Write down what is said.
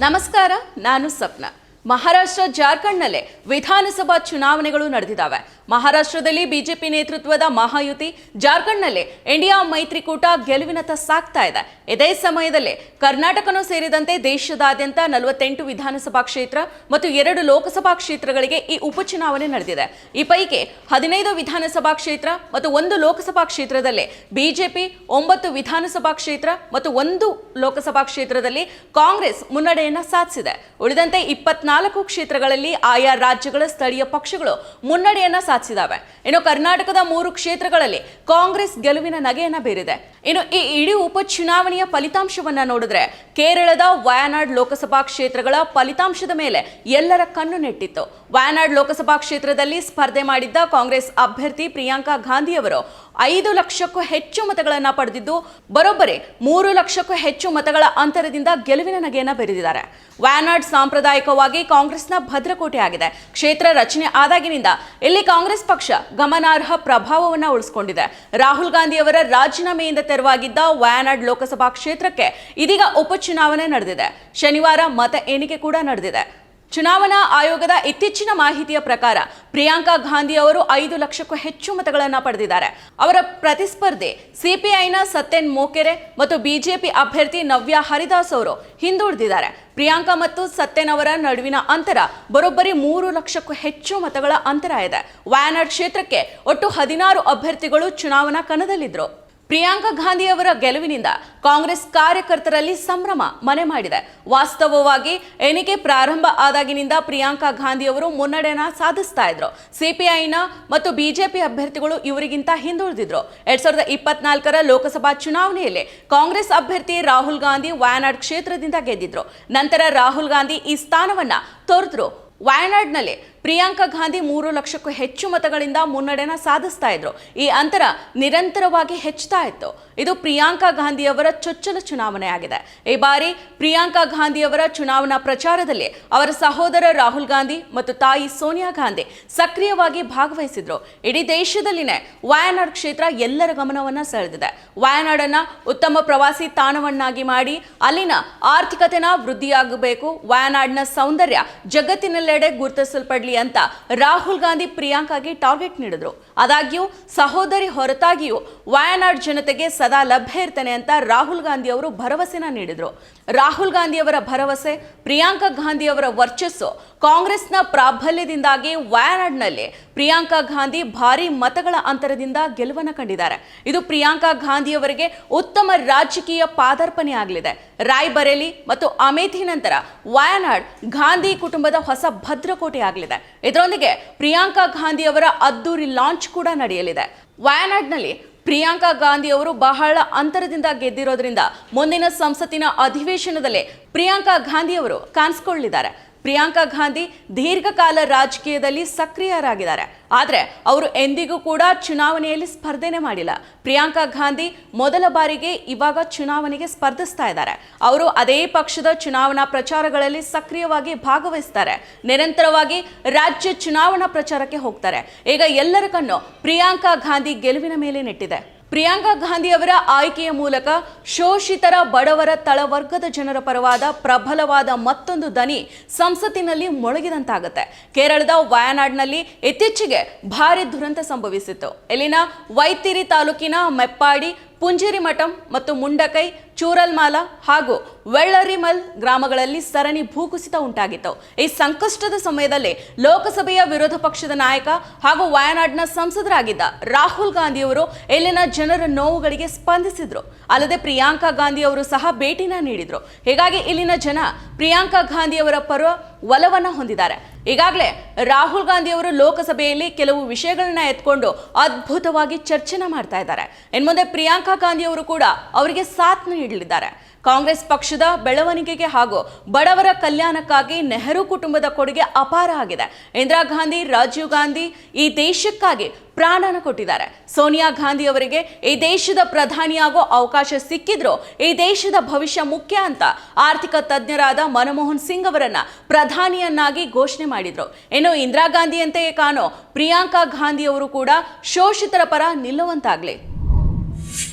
ನಮಸ್ಕಾರ ನಾನು ಸಪ್ನ ಮಹಾರಾಷ್ಟ್ರ ಜಾರ್ಖಂಡ್ನಲ್ಲೇ ವಿಧಾನಸಭಾ ಚುನಾವಣೆಗಳು ನಡೆದಿದ್ದಾವೆ. ಮಹಾರಾಷ್ಟ್ರದಲ್ಲಿ ಬಿಜೆಪಿ ನೇತೃತ್ವದ ಮಹಾಯುತಿ ಜಾರ್ಖಂಡ್ನಲ್ಲಿ ಇಂಡಿಯಾ ಮೈತ್ರಿಕೂಟ ಗೆಲುವಿನತ್ತ ಸಾಗ್ತಾ ಇದೆ. ಇದೇ ಸಮಯದಲ್ಲಿ ಕರ್ನಾಟಕನೂ ಸೇರಿದಂತೆ ದೇಶದಾದ್ಯಂತ ನಲವತ್ತೆಂಟು ವಿಧಾನಸಭಾ ಕ್ಷೇತ್ರ ಮತ್ತು ಎರಡು ಲೋಕಸಭಾ ಕ್ಷೇತ್ರಗಳಿಗೆ ಈ ಉಪಚುನಾವಣೆ ನಡೆದಿದೆ. ಈ ಪೈಕಿ ಹದಿನೈದು ವಿಧಾನಸಭಾ ಕ್ಷೇತ್ರ ಮತ್ತು ಒಂದು ಲೋಕಸಭಾ ಕ್ಷೇತ್ರದಲ್ಲಿ ಬಿಜೆಪಿ ಒಂಬತ್ತು ವಿಧಾನಸಭಾ ಕ್ಷೇತ್ರ ಮತ್ತು ಒಂದು ಲೋಕಸಭಾ ಕ್ಷೇತ್ರದಲ್ಲಿ ಕಾಂಗ್ರೆಸ್ ಮುನ್ನಡೆಯನ್ನ ಸಾಧಿಸಿದೆ. ಉಳಿದಂತೆ ಇಪ್ಪತ್ನಾಲ್ಕು ಕ್ಷೇತ್ರಗಳಲ್ಲಿ ಆಯಾ ರಾಜ್ಯಗಳ ಸ್ಥಳೀಯ ಪಕ್ಷಗಳು ಮುನ್ನಡೆಯನ್ನ ಸಾಧಿಸಿದಾವೆ. ಇನ್ನು ಕರ್ನಾಟಕದ ಮೂರು ಕ್ಷೇತ್ರಗಳಲ್ಲಿ ಕಾಂಗ್ರೆಸ್ ಗೆಲುವಿನ ನಗೆಯನ್ನ ಬೀರಿದೆ. ಇನ್ನು ಈ ಇಡೀ ಉಪಚುನಾವಣೆಯ ಫಲಿತಾಂಶವನ್ನ ನೋಡಿದ್ರೆ ಕೇರಳದ ವಯನಾಡ್ ಲೋಕಸಭಾ ಕ್ಷೇತ್ರಗಳ ಫಲಿತಾಂಶದ ಮೇಲೆ ಎಲ್ಲರ ಕಣ್ಣು ನೆಟ್ಟಿತ್ತು. ವಯನಾಡ್ ಲೋಕಸಭಾ ಕ್ಷೇತ್ರದಲ್ಲಿ ಸ್ಪರ್ಧೆ ಮಾಡಿದ್ದ ಕಾಂಗ್ರೆಸ್ ಅಭ್ಯರ್ಥಿ ಪ್ರಿಯಾಂಕಾ ಗಾಂಧಿ ಅವರು ಐದು ಲಕ್ಷಕ್ಕೂ ಹೆಚ್ಚು ಮತಗಳನ್ನ ಪಡೆದಿದ್ದು, ಬರೋಬ್ಬರಿ ಮೂರು ಲಕ್ಷಕ್ಕೂ ಹೆಚ್ಚು ಮತಗಳ ಅಂತರದಿಂದ ಗೆಲುವಿನ ನಗೆಯನ್ನ ಬೆರೆದಿದ್ದಾರೆ. ವಯನಾಡ್ ಸಾಂಪ್ರದಾಯಿಕವಾಗಿ ಕಾಂಗ್ರೆಸ್ನ ಭದ್ರಕೋಟೆ ಆಗಿದೆ. ಕ್ಷೇತ್ರ ರಚನೆ ಆದಾಗಿನಿಂದ ಇಲ್ಲಿ ಕಾಂಗ್ರೆಸ್ ಪಕ್ಷ ಗಮನಾರ್ಹ ಪ್ರಭಾವವನ್ನ ಉಳಿಸಿಕೊಂಡಿದೆ. ರಾಹುಲ್ ಗಾಂಧಿ ಅವರ ರಾಜೀನಾಮೆಯಿಂದ ತೆರವಾಗಿದ್ದ ವಯನಾಡ್ ಲೋಕಸಭಾ ಕ್ಷೇತ್ರಕ್ಕೆ ಇದೀಗ ಉಪಚುನಾವಣೆ ನಡೆದಿದೆ. ಶನಿವಾರ ಮತ ಎಣಿಕೆ ಕೂಡ ನಡೆದಿದೆ. ಚುನಾವಣಾ ಆಯೋಗದ ಇತ್ತೀಚಿನ ಮಾಹಿತಿಯ ಪ್ರಕಾರ ಪ್ರಿಯಾಂಕಾ ಗಾಂಧಿ ಅವರು ಐದು ಲಕ್ಷಕ್ಕೂ ಹೆಚ್ಚು ಮತಗಳನ್ನು ಪಡೆದಿದ್ದಾರೆ. ಅವರ ಪ್ರತಿಸ್ಪರ್ಧಿ ಸಿಪಿಐನ ಸತ್ಯನ್ ಮೋಕೆರೆ ಮತ್ತು ಬಿಜೆಪಿ ಅಭ್ಯರ್ಥಿ ನವ್ಯಾ ಹರಿದಾಸ್ ಅವರು ಹಿಂದುಳಿದಿದ್ದಾರೆ. ಪ್ರಿಯಾಂಕಾ ಮತ್ತು ಸತ್ಯನ್ ಅವರ ನಡುವಿನ ಅಂತರ ಬರೋಬ್ಬರಿ ಮೂರು ಲಕ್ಷಕ್ಕೂ ಹೆಚ್ಚು ಮತಗಳ ಅಂತರ ಇದೆ. ವಯನಾಡ್ ಕ್ಷೇತ್ರಕ್ಕೆ ಒಟ್ಟು ಹದಿನಾರು ಅಭ್ಯರ್ಥಿಗಳು ಚುನಾವಣಾ ಕಣದಲ್ಲಿದ್ದರು ಪ್ರಿಯಾಂಕಾ ಗಾಂಧಿ ಅವರ ಗೆಲುವಿನಿಂದ ಕಾಂಗ್ರೆಸ್ ಕಾರ್ಯಕರ್ತರಲ್ಲಿ ಸಂಭ್ರಮ ಮನೆ ಮಾಡಿದೆ. ವಾಸ್ತವವಾಗಿ ಎಣಿಕೆ ಪ್ರಾರಂಭ ಆದಾಗಿನಿಂದ ಪ್ರಿಯಾಂಕಾ ಗಾಂಧಿ ಅವರು ಮುನ್ನಡೆನ ಸಾಧಿಸ್ತಾ ಇದ್ರು. ಸಿಪಿಐನ ಮತ್ತು ಬಿಜೆಪಿ ಅಭ್ಯರ್ಥಿಗಳು ಇವರಿಗಿಂತ ಹಿಂದುಳಿದಿದ್ರು. ಎರಡ್ ಸಾವಿರದ ಇಪ್ಪತ್ನಾಲ್ಕರ ಲೋಕಸಭಾ ಚುನಾವಣೆಯಲ್ಲಿ ಕಾಂಗ್ರೆಸ್ ಅಭ್ಯರ್ಥಿ ರಾಹುಲ್ ಗಾಂಧಿ ವಯನಾಡ್ ಕ್ಷೇತ್ರದಿಂದ ಗೆದ್ದಿದ್ರು. ನಂತರ ರಾಹುಲ್ ಗಾಂಧಿ ಈ ಸ್ಥಾನವನ್ನ ತೊರೆದ್ರು. ವಯನಾಡ್ನಲ್ಲಿ ಪ್ರಿಯಾಂಕಾ ಗಾಂಧಿ ಮೂರು ಲಕ್ಷಕ್ಕೂ ಹೆಚ್ಚು ಮತಗಳಿಂದ ಮುನ್ನಡೆನ ಸಾಧಿಸ್ತಾ ಇದ್ರು. ಈ ಅಂತರ ನಿರಂತರವಾಗಿ ಹೆಚ್ಚುತ್ತಾ ಇತ್ತು. ಇದು ಪ್ರಿಯಾಂಕಾ ಗಾಂಧಿಯವರ ಚೊಚ್ಚಲ ಚುನಾವಣೆ ಆಗಿದೆ ಈ ಬಾರಿ ಪ್ರಿಯಾಂಕಾ ಗಾಂಧಿಯವರ ಚುನಾವಣಾ ಪ್ರಚಾರದಲ್ಲಿ ಅವರ ಸಹೋದರ ರಾಹುಲ್ ಗಾಂಧಿ ಮತ್ತು ತಾಯಿ ಸೋನಿಯಾ ಗಾಂಧಿ ಸಕ್ರಿಯವಾಗಿ ಭಾಗವಹಿಸಿದ್ರು. ಇಡೀ ದೇಶದಲ್ಲಿನೇ ವಯನಾಡ್ ಕ್ಷೇತ್ರ ಎಲ್ಲರ ಗಮನವನ್ನ ಸೆಳೆದಿದೆ. ವಯನಾಡನ್ನ ಉತ್ತಮ ಪ್ರವಾಸಿ ತಾಣವನ್ನಾಗಿ ಮಾಡಿ ಅಲ್ಲಿನ ಆರ್ಥಿಕತೆನ ವೃದ್ಧಿಯಾಗಬೇಕು. ವಯನಾಡ್ನ ಸೌಂದರ್ಯ ಜಗತ್ತಿನೆಲ್ಲೆಡೆ ಗುರುತಿಸಲ್ಪಡ್ಲಿ ಅಂತ ರಾಹುಲ್ ಗಾಂಧಿ ಪ್ರಿಯಾಂಕಾಗೆ ಟಾರ್ಗೆಟ್ ನೀಡಿದ್ರು. ಆದಾಗ್ಯೂ ಸಹೋದರಿ ಹೊರತಾಗಿಯೂ ವಯನಾಡ್ ಜನತೆಗೆ ಸದಾ ಲಭ್ಯ ಇರ್ತಾನೆ ಅಂತ ರಾಹುಲ್ ಗಾಂಧಿ ಅವರು ಭರವಸೆನ ನೀಡಿದ್ರು. ರಾಹುಲ್ ಗಾಂಧಿ ಅವರ ಭರವಸೆ, ಪ್ರಿಯಾಂಕಾ ಗಾಂಧಿ ಅವರ ವರ್ಚಸ್ಸು, ಕಾಂಗ್ರೆಸ್ನ ಪ್ರಾಬಲ್ಯದಿಂದಾಗಿ ವಯನಾಡ್ನಲ್ಲಿ ಪ್ರಿಯಾಂಕಾ ಗಾಂಧಿ ಭಾರಿ ಮತಗಳ ಅಂತರದಿಂದ ಗೆಲುವನ್ನು ಕಂಡಿದ್ದಾರೆ. ಇದು ಪ್ರಿಯಾಂಕಾ ಗಾಂಧಿ ಅವರಿಗೆ ಉತ್ತಮ ರಾಜಕೀಯ ಪಾದಾರ್ಪಣೆ ಆಗಲಿದೆ ರಾಯ್ಬರೇಲಿ ಮತ್ತು ಅಮೇಥಿ ನಂತರ ವಯನಾಡ್ ಗಾಂಧಿ ಕುಟುಂಬದ ಹೊಸ ಭದ್ರಕೋಟೆ ಆಗಲಿದೆ. ಇದರೊಂದಿಗೆ ಪ್ರಿಯಾಂಕಾ ಗಾಂಧಿ ಅವರ ಅದ್ದೂರಿ ಲಾಂಚ್ ಕೂಡ ನಡೆಯಲಿದೆ. ವಯನಾಡ್ನಲ್ಲಿ ಪ್ರಿಯಾಂಕಾ ಗಾಂಧಿ ಅವರು ಬಹಳ ಅಂತರದಿಂದ ಗೆದ್ದಿರೋದ್ರಿಂದ ಮುಂದಿನ ಸಂಸತ್ತಿನ ಅಧಿವೇಶನದಲ್ಲಿ ಪ್ರಿಯಾಂಕಾ ಗಾಂಧಿ ಅವರು ಕಾಣಿಸ್ಕೊಳ್ಳಿದ್ದಾರೆ ಪ್ರಿಯಾಂಕಾ ಗಾಂಧಿ ದೀರ್ಘಕಾಲ ರಾಜಕೀಯದಲ್ಲಿ ಸಕ್ರಿಯರಾಗಿದ್ದಾರೆ. ಆದರೆ ಅವರು ಎಂದಿಗೂ ಕೂಡ ಚುನಾವಣೆಯಲ್ಲಿ ಸ್ಪರ್ಧೆನೇ ಮಾಡಿಲ್ಲ. ಪ್ರಿಯಾಂಕಾ ಗಾಂಧಿ ಮೊದಲ ಬಾರಿಗೆ ಇವಾಗ ಚುನಾವಣೆಗೆ ಸ್ಪರ್ಧಿಸ್ತಾ ಇದ್ದಾರೆ. ಅವರು ಅದೇ ಪಕ್ಷದ ಚುನಾವಣಾ ಪ್ರಚಾರಗಳಲ್ಲಿ ಸಕ್ರಿಯವಾಗಿ ಭಾಗವಹಿಸ್ತಾರೆ. ನಿರಂತರವಾಗಿ ರಾಜ್ಯ ಚುನಾವಣಾ ಪ್ರಚಾರಕ್ಕೆ ಹೋಗ್ತಾರೆ. ಈಗ ಎಲ್ಲರ ಕಣ್ಣು ಪ್ರಿಯಾಂಕಾ ಗಾಂಧಿ ಗೆಲುವಿನ ಮೇಲೆ ನೆಟ್ಟಿದೆ. ಪ್ರಿಯಾಂಕಾ ಗಾಂಧಿ ಅವರ ಆಯ್ಕೆಯ ಮೂಲಕ ಶೋಷಿತರ ಬಡವರ ತಳವರ್ಗದ ಜನರ ಪರವಾದ ಪ್ರಬಲವಾದ ಮತ್ತೊಂದು ದನಿ ಸಂಸತ್ತಿನಲ್ಲಿ ಮೊಳಗಿದಂತಾಗುತ್ತೆ. ಕೇರಳದ ವಯನಾಡ್ನಲ್ಲಿ ಇತ್ತೀಚೆಗೆ ಭಾರಿ ದುರಂತ ಸಂಭವಿಸಿತ್ತು. ಇಲ್ಲಿನ ವೈತಿರಿ ತಾಲೂಕಿನ ಮೆಪ್ಪಾಡಿ ಪುಂಜೇರಿಮಠಂ ಮತ್ತು ಮುಂಡಕೈ, ಚೂರಲ್ಮಾಲ ಹಾಗೂ ವೆಳ್ಳರಿಮಲ್ ಗ್ರಾಮಗಳಲ್ಲಿ ಸರಣಿ ಭೂಕುಸಿತ ಉಂಟಾಗಿತ್ತು. ಈ ಸಂಕಷ್ಟದ ಸಮಯದಲ್ಲಿ ಲೋಕಸಭೆಯ ವಿರೋಧ ಪಕ್ಷದ ನಾಯಕ ಹಾಗೂ ವಯನಾಡ್ನ ಸಂಸದರಾಗಿದ್ದ ರಾಹುಲ್ ಗಾಂಧಿಯವರು ಇಲ್ಲಿನ ಜನರ ನೋವುಗಳಿಗೆ ಸ್ಪಂದಿಸಿದ್ರು. ಅಲ್ಲದೆ ಪ್ರಿಯಾಂಕಾ ಗಾಂಧಿ ಅವರು ಸಹ ಭೇಟಿನ ನೀಡಿದ್ರು. ಹೀಗಾಗಿ ಇಲ್ಲಿನ ಜನ ಪ್ರಿಯಾಂಕಾ ಗಾಂಧಿಯವರ ಪರ ಒಲವನ್ನ ಹೊಂದಿದ್ದಾರೆ. ಈಗಾಗಲೇ ರಾಹುಲ್ ಗಾಂಧಿ ಅವರು ಲೋಕಸಭೆಯಲ್ಲಿ ಕೆಲವು ವಿಷಯಗಳನ್ನ ಎತ್ಕೊಂಡು ಅದ್ಭುತವಾಗಿ ಚರ್ಚೆನ ಮಾಡ್ತಾ ಇದ್ದಾರೆ. ಇನ್ಮುಂದೆ ಪ್ರಿಯಾಂಕಾ ಗಾಂಧಿ ಅವರು ಕೂಡ ಅವರಿಗೆ ಸಾಥ್ ನೀಡಲಿದ್ದಾರೆ. ಕಾಂಗ್ರೆಸ್ ಪಕ್ಷದ ಬೆಳವಣಿಗೆಗೆ ಹಾಗೂ ಬಡವರ ಕಲ್ಯಾಣಕ್ಕಾಗಿ ನೆಹರು ಕುಟುಂಬದ ಕೊಡುಗೆ ಅಪಾರ ಆಗಿದೆ. ಇಂದಿರಾ ಗಾಂಧಿ, ರಾಜೀವ್ ಗಾಂಧಿ ಈ ದೇಶಕ್ಕಾಗಿ ಪ್ರಾಣನ ಕೊಟ್ಟಿದ್ದಾರೆ. ಸೋನಿಯಾ ಗಾಂಧಿ ಅವರಿಗೆ ಈ ದೇಶದ ಪ್ರಧಾನಿಯಾಗೋ ಅವಕಾಶ ಸಿಕ್ಕಿದ್ರು ಈ ದೇಶದ ಭವಿಷ್ಯ ಮುಖ್ಯ ಅಂತ ಆರ್ಥಿಕ ತಜ್ಞರಾದ ಮನಮೋಹನ್ ಸಿಂಗ್ ಅವರನ್ನ ಪ್ರಧಾನಿಯನ್ನಾಗಿ ಘೋಷಣೆ ಮಾಡಿದ್ರು. ಇನ್ನು ಇಂದಿರಾ ಗಾಂಧಿಯಂತೆಯೇ ಕಾಣೋ ಪ್ರಿಯಾಂಕಾ ಗಾಂಧಿ ಅವರು ಕೂಡ ಶೋಷಿತರ ಪರ ನಿಲ್ಲುವಂತಾಗ್ಲಿ.